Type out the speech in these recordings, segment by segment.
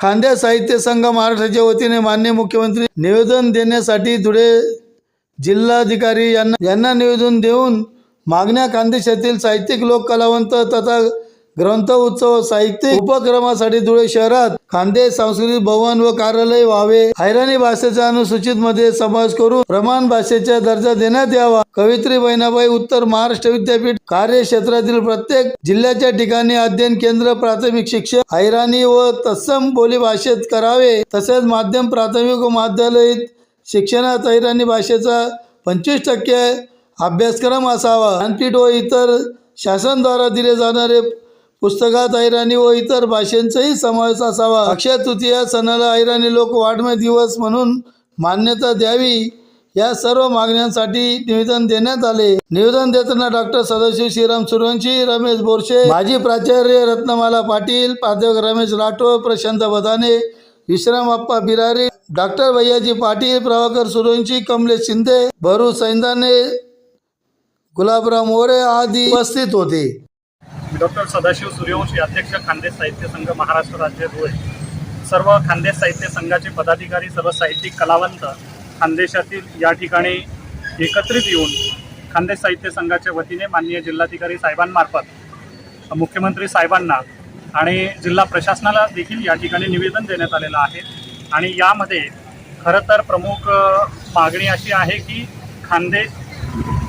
खांद्या साहित्य संघ महाराष्ट्राच्या वतीने मान्य मुख्यमंत्री निवेदन देण्यासाठी धुळे जिल्हाधिकारी यांना यांना निवेदन देऊन मागण्या खानदेशातील साहित्यिक लोक कलावंत तथा ग्रंथ उत्सव साहित्यिक उपक्रमासाठी धुळे शहरात खांदे सांस्कृतिक भवन व कार्यालय व्हावे. हैराणी भाषेचा अनुसूचित मध्ये समावेश करून प्रमाण भाषेचा दर्जा देण्यात यावा. कवित्री बहिणाबाई उत्तर महाराष्ट्र विद्यापीठ कार्यक्षेत्रातील प्रत्येक जिल्ह्याच्या ठिकाणी अध्ययन केंद्र प्राथमिक शिक्षण हैराणी व तत्सम बोली भाषेत करावे. तसेच माध्यम प्राथमिक व माध्यमिक शिक्षणात हैराणी भाषेचा पंचवीस टक्के अभ्यासक्रम असावा. ज्ञानपीठ व इतर शासनद्वारा दिले जाणारे पुस्तकात ऐराणी व इतर भाषांचाही समावेश असावा. अक्षय तृतीया सणाला ऐराणी लोक वाढमे दिवस म्हणून मान्यता द्यावी या सर्व मागण्यांसाठी निवेदन देण्यात आले. निवेदन देताना डॉक्टर सदाशिव श्रीराम सुरवंशी रमेश बोरशे माजी प्राचार्य रत्नमाला पाटील प्राध्यापक रमेश राठोड प्रशांत बदाने विश्राम अप्पा बिरारी डॉक्टर भैयाजी पाटील प्रभाकर सुरवंशी कमलेश शिंदे भरू सैंदाने गुलाबराव मोरे आदी उपस्थित होते. डॉक्टर सदाशिव सूर्यवंशी अध्यक्ष खानदेश साहित्य संघ महाराष्ट्र राज्य धुळे. सर्व खानदेश साहित्य संघाचे पदाधिकारी सर्व साहित्यिक कलावंत खानदेशातील या ठिकाणी एकत्रित येऊन खानदेश साहित्य संघाच्या वतीने माननीय जिल्हाधिकारी साहेबांमार्फत मुख्यमंत्री साहेबांना आणि जिल्हा प्रशासनाला देखील या ठिकाणी निवेदन देण्यात आलेलं आहे. आणि यामध्ये खरं तर प्रमुख मागणी अशी आहे की खानदेश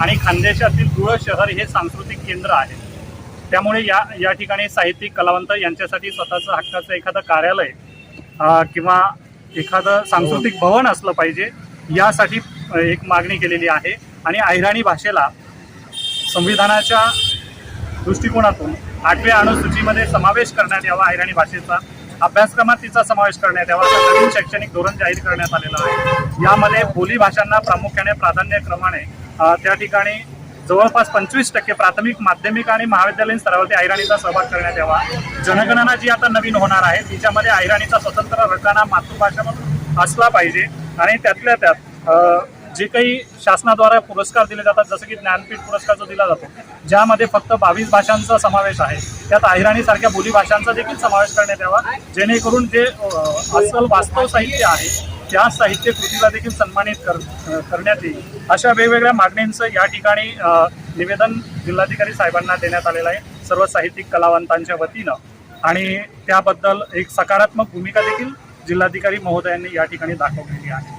आणि खानदेशातील धुळं शहर हे सांस्कृतिक केंद्र आहे. त्यामुळे या या ठिकाणी साहित्यिक कलावंत यांच्यासाठी स्वतःचं हक्काचं एखादं कार्यालय किंवा एखादं सांस्कृतिक भवन असलं पाहिजे यासाठी एक मागणी केलेली आहे. आणि अहिराणी भाषेला संविधानाच्या दृष्टिकोनातून आठव्या अनुसूचीमध्ये समावेश करण्यात यावा अहिराणी भाषेचा अभ्यासक्रमात तिचा समावेश करण्यात यावा असं नवीन शैक्षणिक धोरण जाहीर करण्यात आलेलं आहे. यामध्ये बोली भाषांना प्रामुख्याने प्राधान्यक्रमाने त्या ठिकाणी जवळपास पंचवीस टक्के प्राथमिक माध्यमिक आणि महाविद्यालयीन स्तरावरती अहिराणीचा सहभाग करण्यात यावा. जनगणना जी आता नवीन होणार आहे तिच्यामध्ये अहिराणीचा स्वतंत्र रकाना मातृभाषा म्हणून असला पाहिजे. आणि त्यातल्या त्यात जे काही शासनाद्वारे पुरस्कार दिले जातात जसं की ज्ञानपीठ पुरस्कार जो दिला जातो ज्यामध्ये फक्त बावीस भाषांचा समावेश आहे. त्यात अहिराणीसारख्या बोली भाषांचा देखील समावेश करण्यात यावा. जेणेकरून जे अस्सल वास्तव साहित्य आहे त्या साहित्य कृतीला देखील सन्मानित कर करण्यात येईल अशा वेगवेगळ्या मागण्यांचं या ठिकाणी निवेदन जिल्हाधिकारी साहेबांना देण्यात आलेलं आहे सर्व साहित्यिक कलावंतांच्या वतीनं. आणि त्याबद्दल एक सकारात्मक भूमिका देखील जिल्हाधिकारी महोदयांनी या ठिकाणी दाखवलेली आहे.